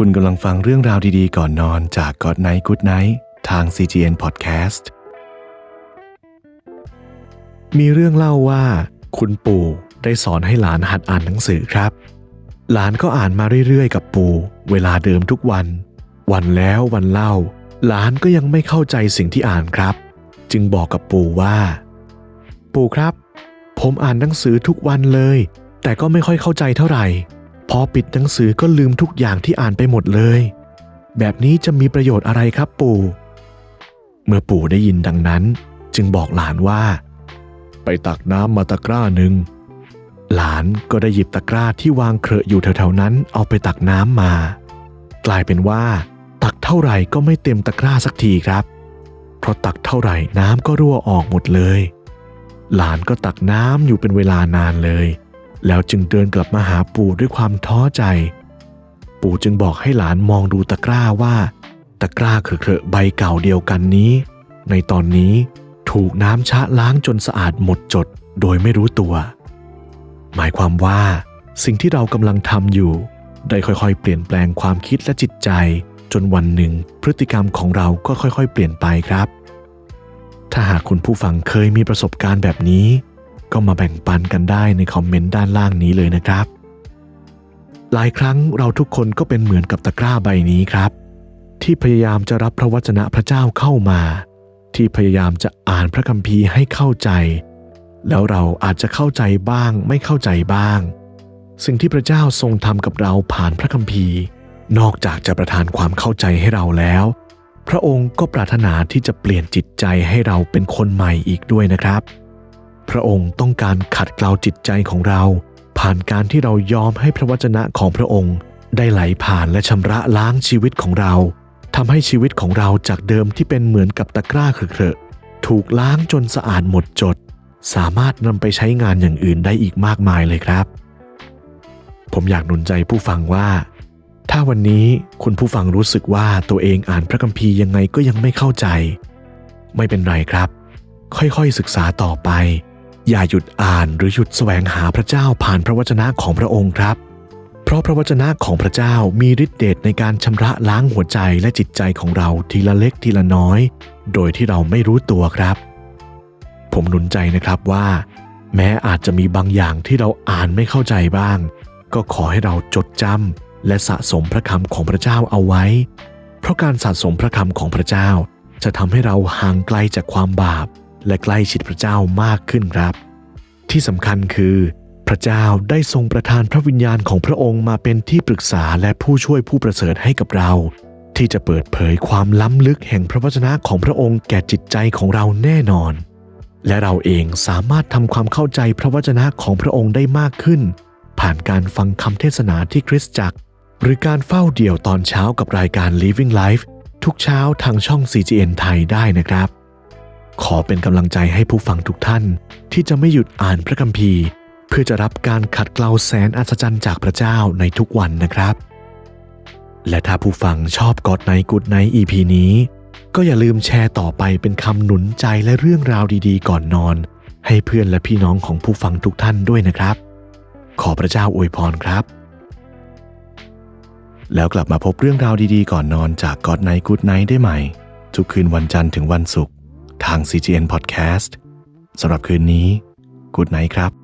คุณกำลังฟังเรื่องราวดีๆ ก่อนนอนจาก God Night Good Night ทาง CGN Podcast มีเรื่องเล่าว่า คุณปู่ได้สอนให้หลานหัดอ่านหนังสือครับ หลานก็อ่านมาเรื่อยๆ กับปู่ เวลาเดิมทุกวัน วันแล้ววันเล่า หลานก็ยังไม่เข้าใจสิ่งที่อ่านครับ จึงบอกกับปู่ว่า ปู่ครับ ผมอ่านหนังสือทุกวันเลย แต่ก็ไม่ค่อยเข้าใจเท่าไหร่ พอปิดหนังสือก็ลืมทุกอย่างที่อ่านไปหมดเลย แบบนี้จะมีประโยชน์อะไรครับปู่ เมื่อปู่ได้ยินดังนั้น จึงบอกหลานว่า ไปตักน้ำมาตะกร้าหนึ่ง หลานก็ได้หยิบตะกร้าที่วางเครอะอยู่แถวๆนั้นเอาไปตักน้ำมา กลายเป็นว่า ตักเท่าไหร่ก็ไม่เต็มตะกร้าสักทีครับ เพราะตักเท่าไหร่น้ำก็รั่วออกหมดเลย หลานก็ตักน้ำอยู่เป็นเวลานานเลย แล้วจึงเดินกลับมาหาปู่ด้วยความท้อใจ ปู่จึงบอกให้หลานมองดูตะกร้าว่า ตะกร้าเคอะๆใบเก่าเดียวกันนี้ ในตอนนี้ถูกน้ำชะล้างจนสะอาดหมดจดโดยไม่รู้ตัว หมายความว่า สิ่งที่เรากำลังทำอยู่ ได้ค่อยๆ เปลี่ยนแปลงความคิดและจิตใจ จนวันหนึ่ง พฤติกรรมของเราก็ค่อยๆ เปลี่ยนไปครับ ถ้าหากคุณผู้ฟังเคยมีประสบการณ์แบบนี้ ก็มาแบ่งปันกันได้ในคอมเมนต์ด้านล่างนี้เลยนะครับ หลายครั้งเราทุกคนก็เป็นเหมือนกับตะกร้าใบนี้ครับ ที่พยายามจะรับพระวจนะพระเจ้าเข้ามา ที่พยายามจะอ่านพระคัมภีร์ให้เข้าใจ แล้วเราอาจจะเข้าใจบ้างไม่เข้าใจบ้าง สิ่งที่พระเจ้าทรงทำกับเราผ่านพระคัมภีร์ นอกจากจะประทานความเข้าใจให้เราแล้ว พระองค์ก็ปรารถนาที่จะเปลี่ยนจิตใจให้เราเป็นคนใหม่อีกด้วยนะครับ พระองค์ต้องการขัดเกลาจิตใจของเรา ผ่านการที่เรายอมให้พระวจนะของพระองค์ ได้ไหลผ่านและชำระล้างชีวิตของเราทำให้ชีวิตของเราจากเดิมที่เป็นเหมือนกับตะกร้าเคอะถูกล้างจนสะอาดหมดจด สามารถนำไปใช้งานอย่างอื่นได้อีกมากมายเลยครับ ผมอยากหนุนใจผู้ฟังว่า ถ้าวันนี้คุณผู้ฟังรู้สึกว่าตัวเองอ่านพระคัมภีร์ยังไงก็ยังไม่เข้าใจ ไม่เป็นไรครับ ค่อยๆศึกษาต่อไป อย่าหยุดอ่านหรือหยุดแสวงหาพระเจ้าผ่านพระวจนะของพระองค์ครับ เพราะพระวจนะของพระเจ้ามีฤทธิ์เดชในการชำระล้างหัวใจและจิตใจของเราทีละเล็กทีละน้อย โดยที่เราไม่รู้ตัวครับ ผมหนุนใจนะครับว่า แม้อาจจะมีบางอย่างที่เราอ่านไม่เข้าใจบ้าง ก็ขอให้เราจดจำและสะสมพระคำของพระเจ้าเอาไว้ เพราะการสะสมพระคำของพระเจ้า จะทำให้เราห่างไกลจากความบาป และใกล้ชิดพระเจ้ามากขึ้นครับ ที่สำคัญคือ พระเจ้าได้ทรงประทานพระวิญญาณของพระองค์มาเป็นที่ปรึกษาและผู้ช่วยผู้ประเสริฐให้กับเรา ที่จะเปิดเผยความล้ำลึกแห่งพระวจนะของพระองค์แก่จิตใจของเราแน่นอน และเราเองสามารถทำความเข้าใจพระวจนะของพระองค์ได้มากขึ้น ผ่านการฟังคำเทศนาที่คริสตจักร หรือการเฝ้าเดี่ยวตอนเช้ากับรายการ Living Life ทุกเช้าทางช่อง CGN ไทยได้นะครับ ขอเป็นกำลังใจให้ผู้ฟังทุกท่าน ที่จะไม่หยุดอ่านพระคัมภีร์ เพื่อจะรับการขัดเกลาแสนอัศจรรย์จากพระเจ้าในทุกวันนะครับ และถ้าผู้ฟังชอบกอดไนกูดไน EP นี้ ก็อย่าลืมแชร์ต่อไปเป็นคำหนุนใจและเรื่องราวดีๆ ก่อนนอน ให้เพื่อนและพี่น้องของผู้ฟังทุกท่านด้วยนะครับ ขอพระเจ้าอวยพรครับ แล้วกลับมาพบเรื่องราวดีๆ ก่อนนอนจากกอดไนกูดไนได้ใหม่ ทุกคืนวันจันทร์ถึงวันศุกร์ ทาง CGN Podcast สำหรับคืนนี้กูดไนท์ครับ